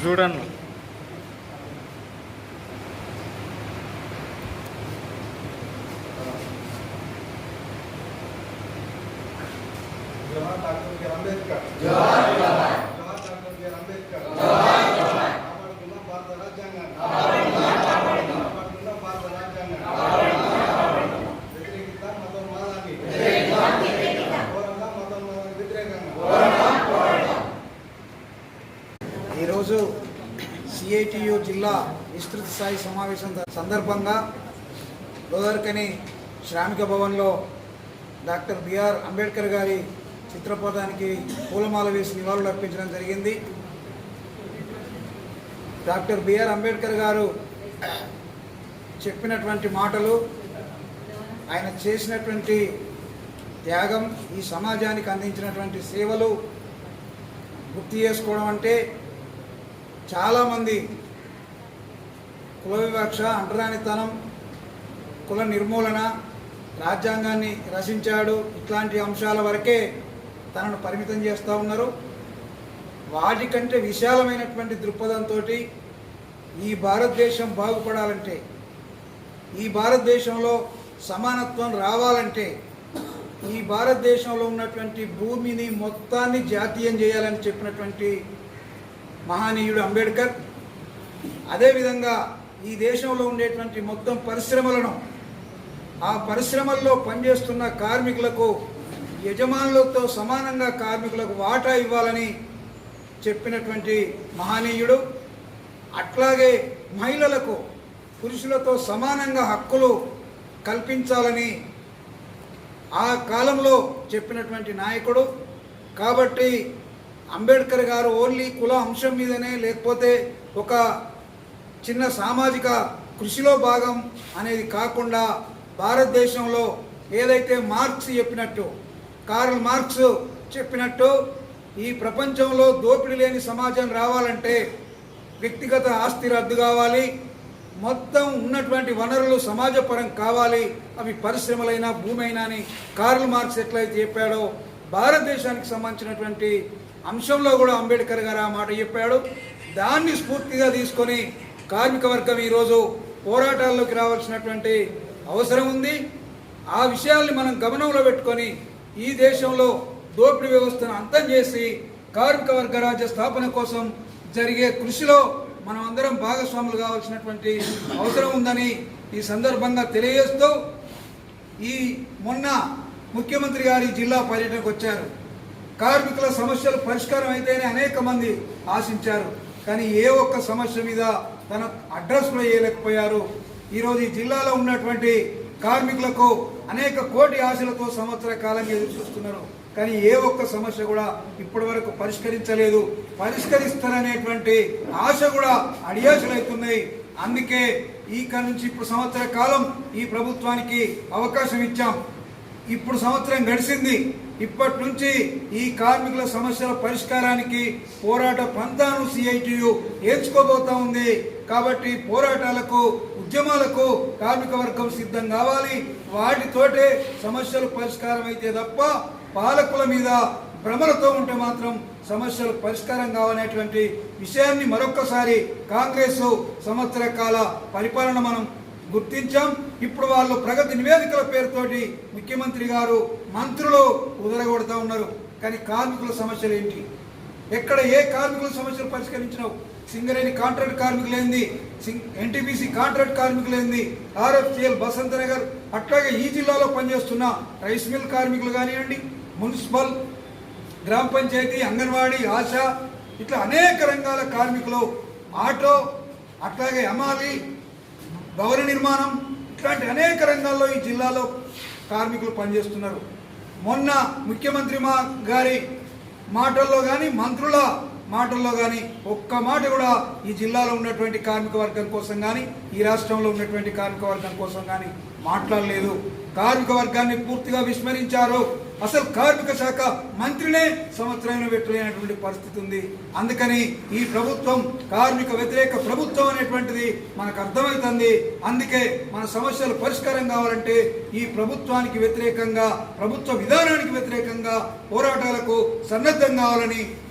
చూడన్న Jawahar doctor BR Ambedkar Jawahar doctor BR Ambedkar కాపాడుకుందాం భారత రాజ్యాంగాన్ని కాపాడుకుందాం భారత రాజ్యాంగాన్ని వ్యతిరేకిద్దాం మతోన్మాదాన్ని పోరాడదాం మతోన్మాదానికి వ్యతిరేకంగా ఈరోజు సిఐటియు జిల్లా విస్తృత స్థాయి సమావేశం సందర్భంగా గోదావరికని శ్రామిక భవన్లో డాక్టర్ బిఆర్ అంబేద్కర్ గారి చిత్రపటానికి పూలమాల వేసి నివాళులు అర్పించడం జరిగింది. డాక్టర్ బిఆర్ అంబేద్కర్ గారు చెప్పినటువంటి మాటలు ఆయన చేసినటువంటి త్యాగం ఈ సమాజానికి అందించినటువంటి సేవలు గుర్తు చేసుకోవడం అంటే చాలామంది కుల వివక్ష అంటరానితనం కుల నిర్మూలన రాజ్యాంగాన్ని రచించాడు ఇట్లాంటి అంశాల వరకే తనను పరిమితం చేస్తూ ఉన్నారు. వాటికంటే విశాలమైనటువంటి దృక్పథంతో ఈ భారతదేశం బాగుపడాలంటే ఈ భారతదేశంలో సమానత్వం రావాలంటే ఈ భారతదేశంలో ఉన్నటువంటి భూమిని మొత్తాన్ని జాతీయం చేయాలని చెప్పినటువంటి మహానీయుడు అంబేద్కర్ అదేవిధంగా ఈ దేశంలో ఉండేటువంటి మొత్తం పరిశ్రమలను ఆ పరిశ్రమల్లో పనిచేస్తున్న కార్మికులకు యజమానులతో సమానంగా కార్మికులకు వాటా ఇవ్వాలని చెప్పినటువంటి మహనీయుడు. అట్లాగే మహిళలకు పురుషులతో సమానంగా హక్కులు కల్పించాలని ఆ కాలంలో చెప్పినటువంటి నాయకుడు. కాబట్టి అంబేద్కర్ గారు ఓన్లీ కుల అంశం మీదనే లేకపోతే ఒక చిన్న సామాజిక కృషిలో భాగం అనేది కాకుండా భారతదేశంలో ఏదైతే మార్క్స్ చెప్పినట్టు కార్ల్ మార్క్స్ చెప్పినట్టు ఈ ప్రపంచంలో దోపిడీ లేని సమాజం రావాలంటే వ్యక్తిగత ఆస్తి రద్దు కావాలి మొత్తం ఉన్నటువంటి వనరులు సమాజపరం కావాలి అవి పరిశ్రమలైనా భూమైనా అని కార్ల్ మార్క్స్ ఎట్లయితే చెప్పాడో భారతదేశానికి సంబంధించినటువంటి అంశంలో కూడా అంబేద్కర్ గారు ఆ మాట చెప్పాడు. దాన్ని స్ఫూర్తిగా తీసుకొని కార్మిక వర్గం ఈరోజు పోరాటాల్లోకి రావాల్సినటువంటి అవసరం ఉంది. ఆ విషయాల్ని మనం గమనంలో పెట్టుకొని ఈ దేశంలో దోపిడీ వ్యవస్థను అంతం చేసి కార్మిక వర్గ రాజ్య స్థాపన కోసం జరిగే కృషిలో మనం అందరం భాగస్వాములు కావాల్సినటువంటి అవసరం ఉందని ఈ సందర్భంగా తెలియజేస్తూ ఈ మొన్న ముఖ్యమంత్రి గారి జిల్లా పర్యటనకు వచ్చారు. కార్మికుల సమస్యలు పరిష్కారం అయితేనే అనేక మంది ఆశించారు. కానీ ఏ ఒక్క సమస్య మీద తన అడ్రస్ వేయలేకపోయారు ఈరోజు ఈ జిల్లాలో ఉన్నటువంటి కార్మికులకు అనేక కోటి ఆశలతో సంవత్సర కాలంగా ఎదురు చూస్తున్నారు. కానీ ఏ ఒక్క సమస్య కూడా ఇప్పటి వరకు పరిష్కరించలేదు. పరిష్కరిస్తారనేటువంటి ఆశ కూడా అడియాశలవుతున్నాయి అందుకే ఈ నుంచి ఇప్పుడు సంవత్సర కాలం ఈ ప్రభుత్వానికి అవకాశం ఇచ్చాం. ఇప్పుడు సంవత్సరం గడిచింది. ఇప్పటి నుంచి ఈ కార్మికుల సమస్యల పరిష్కారానికి పోరాట పంతాను సిఐటియు ఏర్చుకోబోతా ఉంది. కాబట్టి పోరాటాలకు ఉద్యమాలకు కార్మిక వర్గం సిద్ధం కావాలి. వాటితోటే సమస్యలు పరిష్కారం అయితే తప్ప పాలకుల మీద భ్రమలతో ఉంటే మాత్రం సమస్యలు పరిష్కారం కావనేటువంటి విషయాన్ని మరొక్కసారి కాంగ్రెస్ సంవత్సర కాల పరిపాలన మనం గుర్తించాం. ఇప్పుడు వాళ్ళు ప్రగతి నివేదికల పేరుతోటి ముఖ్యమంత్రి గారు మంత్రులు ఉదరగొడతా ఉన్నారు. కానీ కార్మికుల సమస్యలు ఏంటి? ఎక్కడ ఏ కార్మికుల సమస్యలు పరిష్కరించినావు? సింగరేణి కాంట్రాక్ట్ కార్మికులేంది ఎన్టీపీసీ కాంట్రాక్ట్ కార్మికులేంది ఆర్ఎఫ్సిఎల్ బసంత నగర్ అట్లాగే ఈ జిల్లాలో పనిచేస్తున్న రైస్ మిల్ కార్మికులు కానివ్వండి మున్సిపల్ గ్రామ పంచాయతీ అంగన్వాడీ ఆశ ఇట్లా అనేక రంగాల కార్మికులు ఆటో అట్లాగే ఎమాలి భవన నిర్మాణం ఇట్లాంటి అనేక రంగాల్లో ఈ జిల్లాలో కార్మికులు పనిచేస్తున్నారు. మొన్న ముఖ్యమంత్రి మా గారి మాటల్లో కానీ మంత్రుల మాటల్లో కానీ ఒక్క మాట కూడా ఈ జిల్లాలో ఉన్నటువంటి కార్మిక వర్గం కోసం కానీ ఈ రాష్ట్రంలో ఉన్నటువంటి కార్మిక వర్గం కోసం కానీ మాట్లాడలేదు. కార్మిక వర్గాన్ని పూర్తిగా విస్మరించారు. అసలు కార్మిక శాఖ మంత్రినే సంవత్సరమైన పెట్టలేనటువంటి పరిస్థితి ఉంది. అందుకని ఈ ప్రభుత్వం కార్మిక వ్యతిరేక ప్రభుత్వం అనేటువంటిది మనకు అర్థమవుతుంది. అందుకే మన సమస్యలు పరిష్కారం కావాలంటే ఈ ప్రభుత్వానికి వ్యతిరేకంగా ప్రభుత్వ విధానానికి వ్యతిరేకంగా పోరాటాలకు సన్నద్ధం కావాలని